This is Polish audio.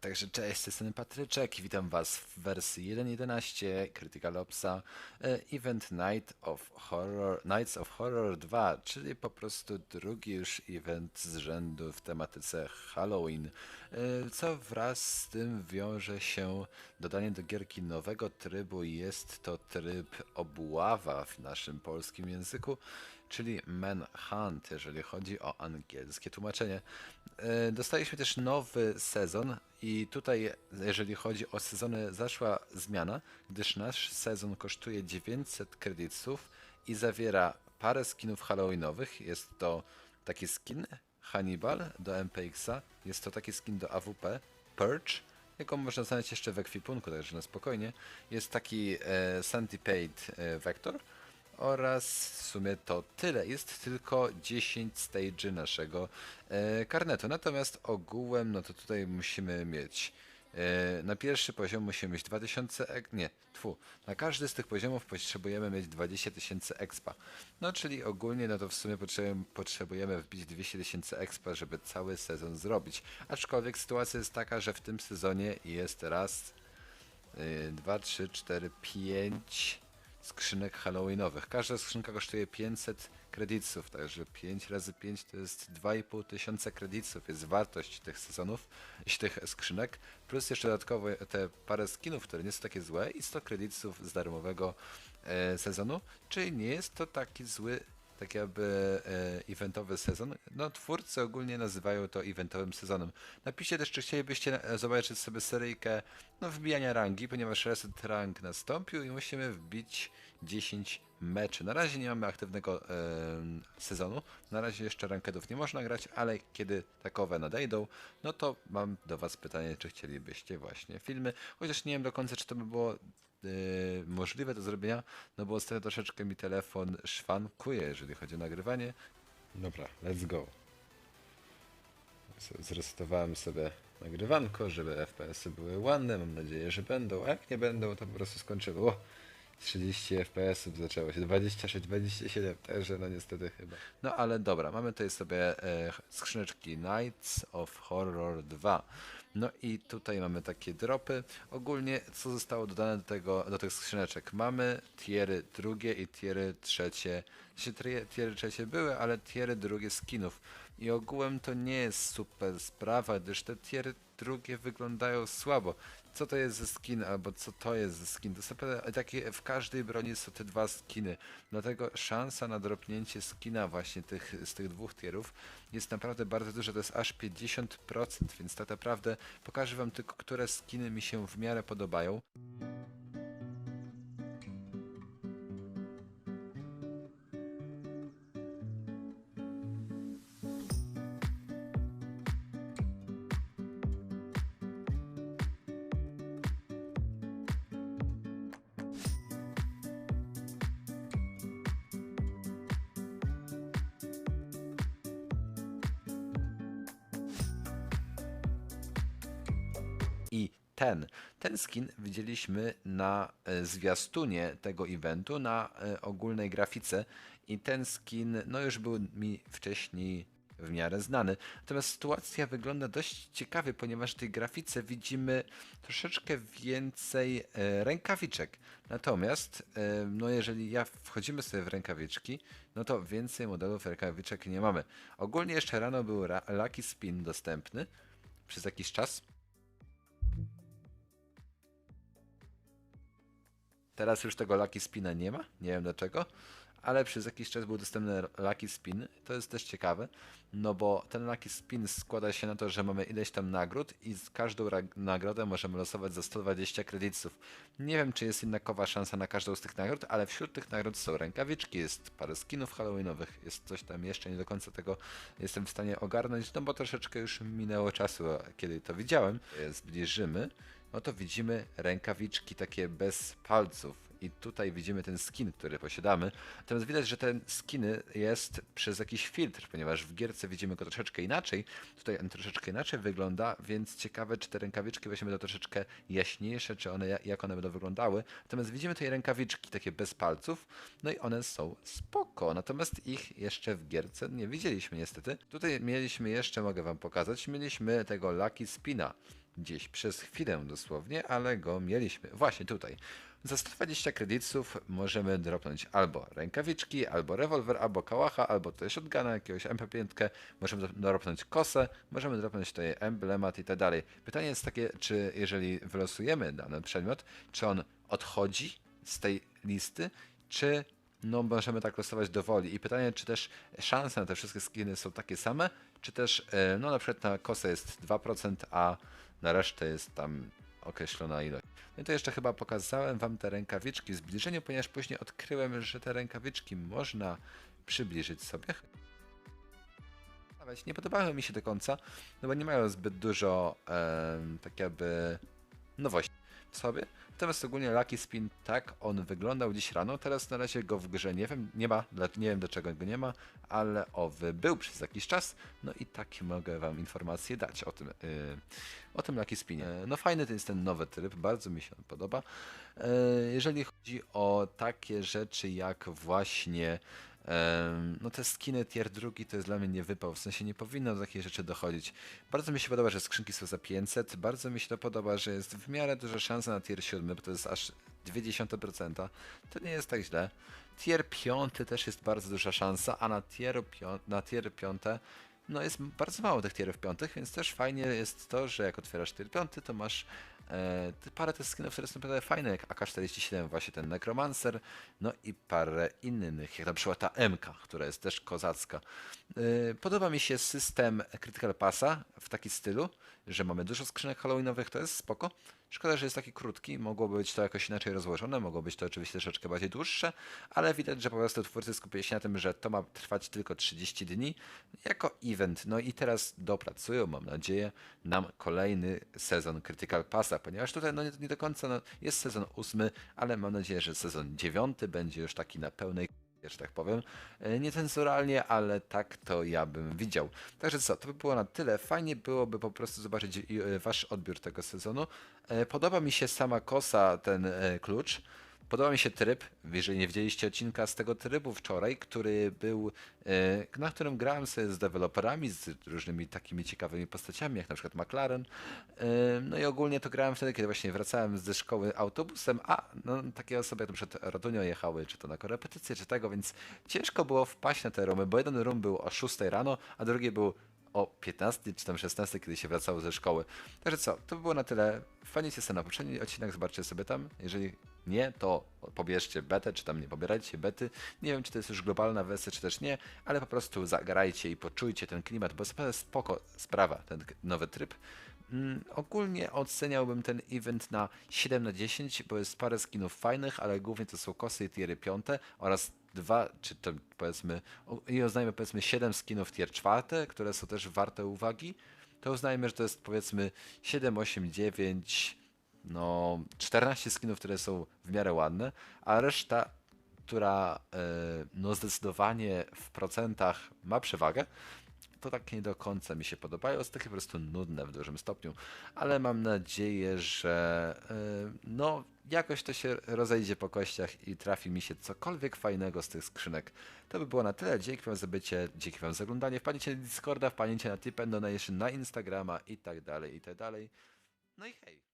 Także cześć, strony Patryczek i witam Was w wersji 1.11 Critical Opsa e, Event Night of Horror, Nights of Horror 2, czyli po prostu drugi już event z rzędu w tematyce Halloween, e, co wraz z tym wiąże się dodanie do gierki nowego trybu, jest to tryb obława w naszym polskim języku, czyli Manhunt, jeżeli chodzi o angielskie tłumaczenie. E, Dostaliśmy też nowy sezon i tutaj, jeżeli chodzi o sezony, zaszła zmiana, gdyż nasz sezon kosztuje 900 kredytów i zawiera parę skinów halloweenowych. Jest to taki skin Hannibal do MPX-a, jest to taki skin do AWP, Purge, jaką można znaleźć jeszcze w ekwipunku, także na spokojnie. Jest taki e, Centipede e, Vector, oraz w sumie to tyle. Jest tylko 10 stage naszego e, karnetu. Natomiast ogółem, no to tutaj musimy mieć. E, na pierwszy poziom musimy mieć 2000 ek, nie, tfu, na każdy z tych poziomów potrzebujemy mieć 20 tysięcy expa. No czyli ogólnie, no to w sumie potrzebujemy, potrzebujemy wbić 200 tysięcy expa, żeby cały sezon zrobić. Aczkolwiek sytuacja jest taka, że w tym sezonie jest raz, y, dwa, trzy, cztery, pięć skrzynek halloweenowych. Każda skrzynka kosztuje 500 kredytów, także 5 razy 5 to jest 2,5 tysiąca kredytów, jest wartość tych sezonów, tych skrzynek, plus jeszcze dodatkowo te parę skinów, które nie są takie złe i 100 kredytów z darmowego e, sezonu, czyli nie jest to taki zły tak jakby e, eventowy sezon. No twórcy ogólnie nazywają to eventowym sezonem. Napiszcie też, czy chcielibyście e, zobaczyć sobie seryjkę no, wbijania rangi, ponieważ reset rank nastąpił i musimy wbić 10 meczy. Na razie nie mamy aktywnego e, sezonu, na razie jeszcze rankedów nie można grać, ale kiedy takowe nadejdą, no to mam do Was pytanie, czy chcielibyście właśnie filmy, chociaż nie wiem do końca, czy to by było możliwe do zrobienia, no bo ostatnio troszeczkę mi telefon szwankuje, jeżeli chodzi o nagrywanie. Dobra, let's go. Zresetowałem sobie nagrywanko, żeby FPS-y były ładne, mam nadzieję, że będą, a jak nie będą, to po prostu skończymy. O, 30 FPS-ów zaczęło się, 26, 27, także no niestety chyba. No ale dobra, mamy tutaj sobie e, skrzyneczki Nights of Horror 2. No i tutaj mamy takie dropy. Ogólnie co zostało dodane do, tego, do tych skrzyneczek? Mamy tiery drugie i tiery trzecie. Znaczy tiery, tiery trzecie były, ale tiery drugie skinów. I ogółem to nie jest super sprawa, gdyż te tiery drugie wyglądają słabo. Co to jest za skin, albo co to jest za skin? To naprawdę takie w każdej broni są te dwa skiny. Dlatego szansa na dropnięcie skina właśnie tych, z tych dwóch tierów jest naprawdę bardzo duża. To jest aż 50%, więc tak naprawdę pokażę wam tylko, które skiny mi się w miarę podobają. Ten, ten skin widzieliśmy na e, zwiastunie tego eventu, na e, ogólnej grafice i ten skin, no już był mi wcześniej w miarę znany. Natomiast sytuacja wygląda dość ciekawie, ponieważ w tej grafice widzimy troszeczkę więcej e, rękawiczek. Natomiast, no jeżeli ja wchodzimy sobie w rękawiczki, no to więcej modelów rękawiczek nie mamy. Ogólnie jeszcze rano był Lucky Spin dostępny przez jakiś czas. Teraz już tego Lucky Spina nie ma, nie wiem dlaczego, ale przez jakiś czas był dostępny Lucky Spin. To jest też ciekawe, no bo ten Lucky Spin składa się na to, że mamy ileś tam nagród i z każdą nagrodę możemy losować za 120 kredytów. Nie wiem, czy jest jednakowa szansa na każdą z tych nagród, ale wśród tych nagród są rękawiczki, jest parę skinów halloweenowych, jest coś tam jeszcze, nie do końca tego jestem w stanie ogarnąć, no bo troszeczkę już minęło czasu, kiedy to widziałem. E, Zbliżymy no to widzimy rękawiczki takie bez palców. I tutaj widzimy ten skin, który posiadamy. Natomiast widać, że ten skin jest przez jakiś filtr, ponieważ w gierce widzimy go troszeczkę inaczej. Tutaj on troszeczkę inaczej wygląda, więc ciekawe, czy te rękawiczki właśnie będą troszeczkę jaśniejsze, czy one, jak one będą wyglądały. Natomiast widzimy tutaj rękawiczki takie bez palców, no i one są spoko. Natomiast ich jeszcze w gierce nie widzieliśmy niestety. Tutaj mieliśmy jeszcze, mogę wam pokazać, mieliśmy tego Lucky Spina. gdzieś przez chwilę dosłownie, ale go mieliśmy. Właśnie tutaj. Za 120 kredytów możemy dropnąć albo rękawiczki, albo rewolwer, albo kałacha, albo też shotguna, jakiegoś MP5, możemy dropnąć kosę, możemy dropnąć tutaj emblemat i tak dalej. Pytanie jest takie, czy jeżeli wylosujemy dany przedmiot, czy on odchodzi z tej listy, czy no możemy tak losować dowoli. I pytanie, czy też szanse na te wszystkie skiny są takie same, czy też e, no na przykład na kosę jest 2%, a na resztę jest tam określona ilość. No i to jeszcze chyba pokazałem wam te rękawiczki w zbliżeniu, ponieważ później odkryłem, że te rękawiczki można przybliżyć sobie. Nawet nie podobały mi się do końca, no bo nie mają zbyt dużo em, tak jakby nowości sobie. Natomiast ogólnie Lucky Spin tak on wyglądał dziś rano, teraz na razie go w grze nie wiem, nie ma, nie wiem dlaczego go nie ma, ale owy był przez jakiś czas, no i takie mogę wam informacje dać o tym, yy, o tym Lucky Spinie. No fajny to jest ten nowy tryb, bardzo mi się on podoba. Yy, jeżeli chodzi o takie rzeczy jak właśnie No te skiny tier drugi to jest dla mnie nie wypał, w sensie nie powinno do takich rzeczy dochodzić. Bardzo mi się podoba, że skrzynki są za 500, bardzo mi się to podoba, że jest w miarę duża szansa na tier 7, bo to jest aż 0,2%. To nie jest tak źle. Tier 5 też jest bardzo duża szansa, a na tier, na tier 5 no jest bardzo mało tych tierów piątych, więc też fajnie jest to, że jak otwierasz tier 5, to masz e, parę tych skinów, które są naprawdę fajne, jak AK-47, właśnie ten Necromancer, no i parę innych, jak na przykład ta MK, która jest też kozacka. E, podoba mi się system Critical Passa w taki stylu, że mamy dużo skrzynek halloweenowych, to jest spoko. Szkoda, że jest taki krótki, mogłoby być to jakoś inaczej rozłożone, mogło być to oczywiście troszeczkę bardziej dłuższe, ale widać, że po prostu twórcy skupili się na tym, że to ma trwać tylko 30 dni jako event. No i teraz dopracują, mam nadzieję, nam kolejny sezon Critical Passa, ponieważ tutaj no nie, nie do końca no, jest sezon ósmy, ale mam nadzieję, że sezon dziewiąty będzie już taki na pełnej że tak powiem. E, Niecenzuralnie, ale tak to ja bym widział. Także co, to by było na tyle. Fajnie byłoby po prostu zobaczyć e, wasz odbiór tego sezonu. E, Podoba mi się sama kosa, ten klucz. Podoba mi się tryb, jeżeli nie widzieliście odcinka z tego trybu wczoraj, który był, e, na którym grałem sobie z deweloperami, z różnymi takimi ciekawymi postaciami, jak na przykład McLaren. E, No i ogólnie to grałem wtedy, kiedy właśnie wracałem ze szkoły autobusem, a no, takie osoby jak na przykład Radunio jechały, czy to na korepetycję, czy tego, więc ciężko było wpaść na te rumy, bo jeden rum był o 6 rano, a drugi był o 15 czy tam 16, kiedy się wracało ze szkoły. Także co, to by było na tyle. Wpadnijcie sobie na poprzedni odcinek, zobaczcie sobie tam. Jeżeli nie, to pobierzcie betę, czy tam nie pobierajcie bety. Nie wiem, czy to jest już globalna wersja, czy też nie, ale po prostu zagrajcie i poczujcie ten klimat, bo jest spoko sprawa, ten nowy tryb. Mm, ogólnie oceniałbym ten event na 7 na 10, bo jest parę skinów fajnych, ale głównie to są kosy i tiery 5 oraz dwa, czy to powiedzmy, i uznajmy powiedzmy 7 skinów tier 4, które są też warte uwagi, to uznajmy, że to jest powiedzmy 7, 8, 9, no 14 skinów, które są w miarę ładne, a reszta, która e, no zdecydowanie w procentach ma przewagę, to tak nie do końca mi się podobają, jest takie po prostu nudne w dużym stopniu, ale mam nadzieję, że e, no jakoś to się rozejdzie po kościach i trafi mi się cokolwiek fajnego z tych skrzynek. To by było na tyle, dzięki wam za bycie, dzięki wam za oglądanie, wpadnijcie na Discorda, wpadnijcie na Tip Donation, na Instagrama i tak dalej, i tak dalej. No i hej!